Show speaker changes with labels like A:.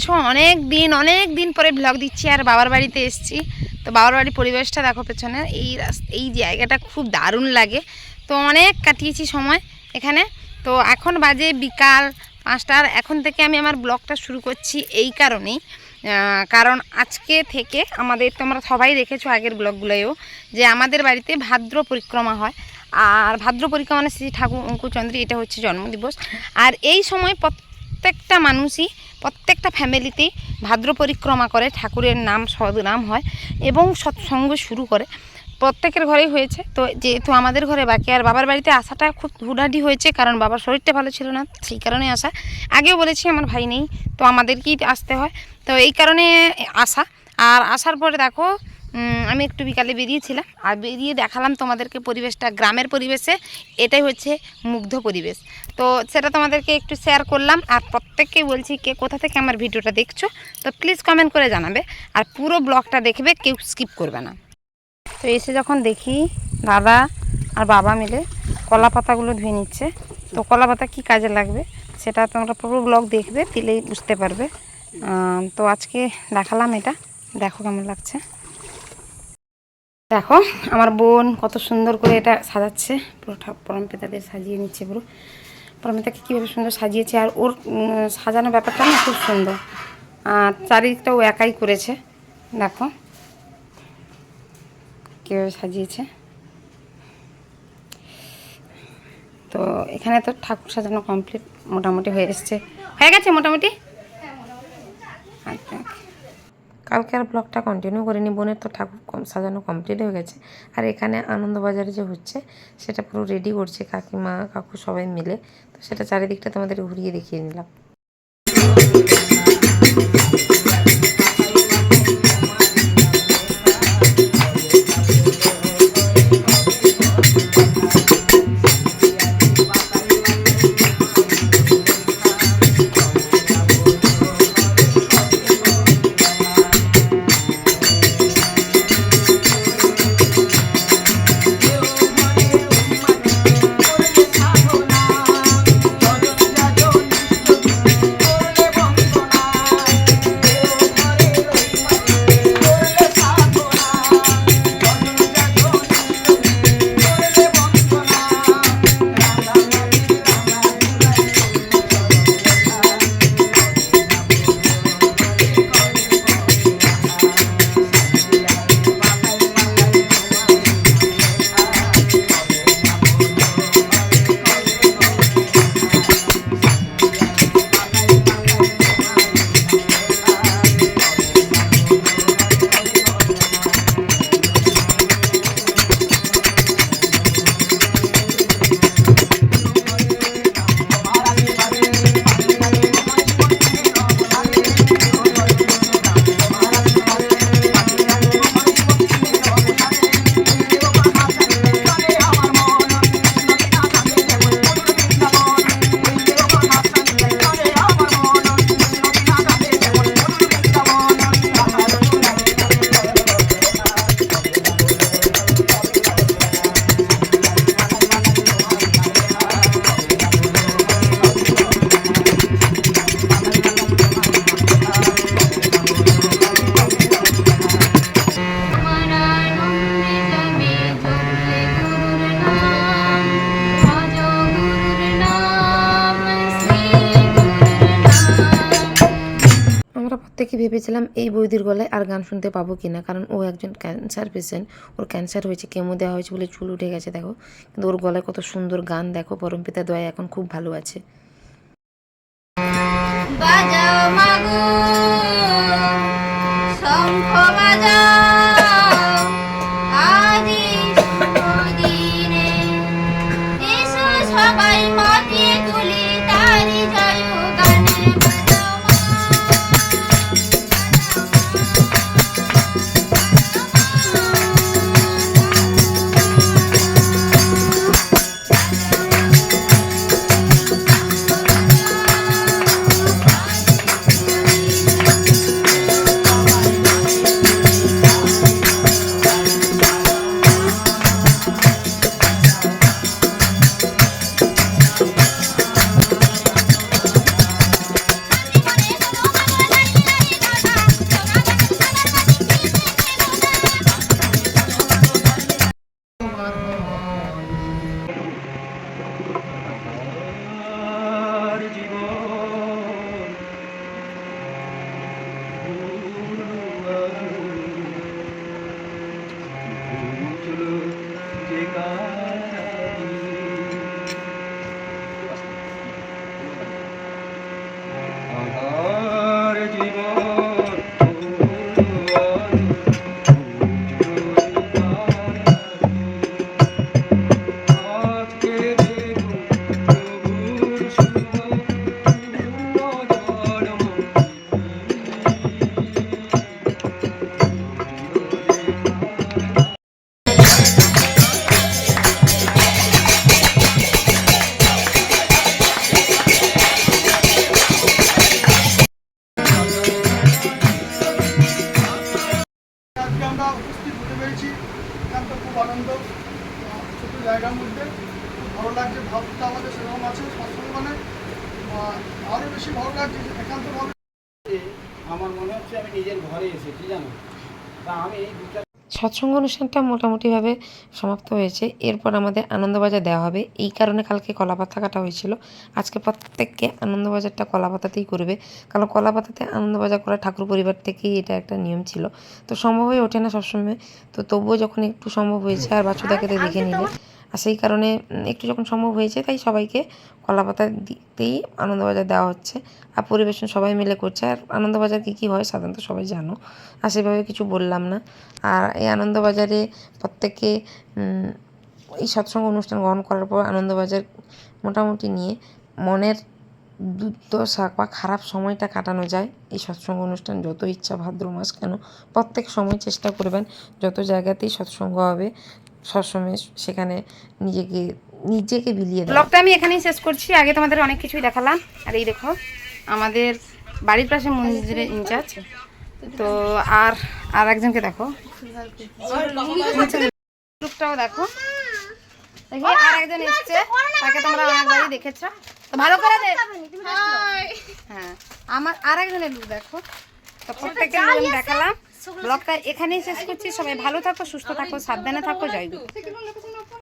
A: দেখছ অনেক দিন অনেক দিন পরে ব্লগ দিচ্ছি আর বাবার বাড়িতে এসেছি। তো বাবার বাড়ির পরিবেশটা দেখো পেছনে, এই এই জায়গাটা খুব দারুণ লাগে। তো অনেক কাটিয়েছি সময় এখানে। তো এখন বাজে বিকাল পাঁচটার এখন থেকে আমি আমার ব্লগটা শুরু করছি এই কারণেই। কারণ আজকে থেকে আমাদের, তোমরা সবাই দেখেছ আগের ব্লগগুলোও যে আমাদের বাড়িতে ভাদ্র পরিক্রমা হয়। আর ভাদ্র পরিক্রমা মানে শ্রী ঠাকুর অঙ্কুচন্দ্রী এটা হচ্ছে জন্মদিবস। আর এই সময় প্রত্যেকটা মানুষই, প্রত্যেকটা ফ্যামিলিতেই ভাদ্র পরিক্রমা করে, ঠাকুরের নাম সদনাম হয় এবং সৎসঙ্গ শুরু করে। প্রত্যেকের ঘরেই হয়েছে। তো যেহেতু আমাদের ঘরে বাকি, আর বাবার বাড়িতে আসাটা খুব হুডাডি হয়েছে, কারণ বাবার শরীরটা ভালো ছিল না, সেই কারণে আসা। আগেও বলেছি, আমার ভাই নেই, তো আমাদেরকেই আসতে হয়। তো এই কারণে আসা। আর আসার পরে দেখো আমি একটু বিকালে বেরিয়েছিলাম, আর বেরিয়ে দেখালাম তোমাদেরকে পরিবেশটা, গ্রামের পরিবেশে। এটাই হচ্ছে মুগ্ধ পরিবেশ। তো সেটা তোমাদেরকে একটু শেয়ার করলাম, আর প্রত্যেককেই বলছি কে কোথা থেকে আমার ভিডিওটা দেখছ, তো প্লিজ কমেন্ট করে জানাবে, আর পুরো ব্লগটা দেখবে, কেউ স্কিপ করবে না। তো এসে যখন দেখি দাদা আর বাবা মিলে কলা পাতাগুলো ধুয়ে নিচ্ছে, তো কলা পাতা কী কাজে লাগবে, সেটা তোমরা পুরো ব্লগ দেখবে, দিলেই বুঝতে পারবে। তো আজকে দেখালাম এটা, দেখো কেমন লাগছে। দেখো, আমার বোন কত সুন্দর করে এটা সাজাচ্ছে। পুরো পরমপিতাদের সাজিয়ে নিচ্ছে পুরো। পরমপিতাকে কীভাবে সুন্দর সাজিয়েছে আর ওর সাজানো ব্যাপারটা না খুব সুন্দর। আর চারিদিকটা ও একাই করেছে। দেখো, কীভাবে সাজিয়েছে। তো এখানে তো ঠাকুর সাজানো কমপ্লিট মোটামুটি হয়ে এসছে। হয়ে গেছে মোটামুটি? কালকে আর ব্লগটা কন্টিনিউ করে নি বোনের তো ঠাকুর কম- সাজানো কমপ্লিট হয়ে গেছে। আর এখানে আনন্দবাজারে যে হচ্ছে, সেটা পুরো রেডি করছে কাকিমা, কাকু সবাই মিলে। তো সেটা চারিদিকটা তোমাদের ঘুরিয়ে দেখিয়ে নিলাম। প্রত্যেকে ভেবেছিলাম এই বৌদির গলায় আর গান শুনতে পাবো কি না কারণ ও একজন ক্যান্সার পেশেন্ট ওর ক্যান্সার হয়েছে কেমো দেওয়া হয়েছে বলে চুল উঠে গেছে, দেখো। কিন্তু ওর গলায় কত সুন্দর গান, দেখো পরমপিতা দয়া এখন খুব ভালো আছে।
B: বাজাও মাগো শঙ্খ বাজাও।
C: বেশি ভালো লাগছে যে একান্তভাবে
D: আমার মনে হচ্ছে আমি নিজের ঘরে এসেছি, জানো? তা আমি এই দু চার
E: সৎসঙ্গ অনুষ্ঠানটা মোটামুটিভাবে সমাপ্ত হয়েছে। এরপর আমাদের আনন্দবাজার দেওয়া হবে। এই কারণে কালকে কলাপাতা কাটা হয়েছিল। আজকে প্রত্যেককে আনন্দবাজারটা কলাপাতাতেই করবে। কারণ কলাপাতাতে আনন্দবাজার করা ঠাকুর পরিবার থেকেই এটা একটা নিয়ম ছিল। তো সম্ভব হয়ে ওঠে না সবসময়। তো তবুও যখন একটু সম্ভব হয়েছে আর বাচ্চাদেরকে তো দেখে নিলে আর সেই কারণে একটু যখন সম্ভব হয়েছে, তাই সবাইকে কলা কলাপাতা দিতেই আনন্দবাজার দেওয়া হচ্ছে। আর পরিবেশন সবাই মিলে করছে। আর আনন্দবাজার কী কী হয় সাধারণত সবাই জানো। আর সেভাবে কিছু বললাম না। আর এই আনন্দবাজারে প্রত্যেকে এই সৎসঙ্গ অনুষ্ঠান গ্রহণ করার পর আনন্দবাজার মোটামুটি নিয়ে মনের দুর্দশা বা খারাপ সময়টা কাটানো যায়। এই সৎসঙ্গ অনুষ্ঠান যত ইচ্ছা ভাদ্র মাস কেন, প্রত্যেক সময় চেষ্টা করবেন যত জায়গাতেই সৎসঙ্গ হবে সবসময় সেখানে নিজেকে নিজেকে বিলিয়ে
A: ব্লগটা আমি এখানেই শেষ করছি। আগে তোমাদের অনেক কিছুই দেখালাম। আর এই দেখো আমাদের বাড়ির পাশে মন্দিরের ইনচার্জ। তো আর আর একজনকে দেখো। লুকটাও দেখো। দেখি আর একজন এসছে। তাকে তোমরা অনেকবারই দেখেছ। তো ভালো করে দে হ্যাঁ আমার আর একজনের লুক দেখো। তো প্রত্যেকটা আমি দেখালাম। ব্লগটা এখানেই শেষ করছি। সবাই ভালো থাকো সুস্থ থাকো সাবধানে থাকো জয় গুরু।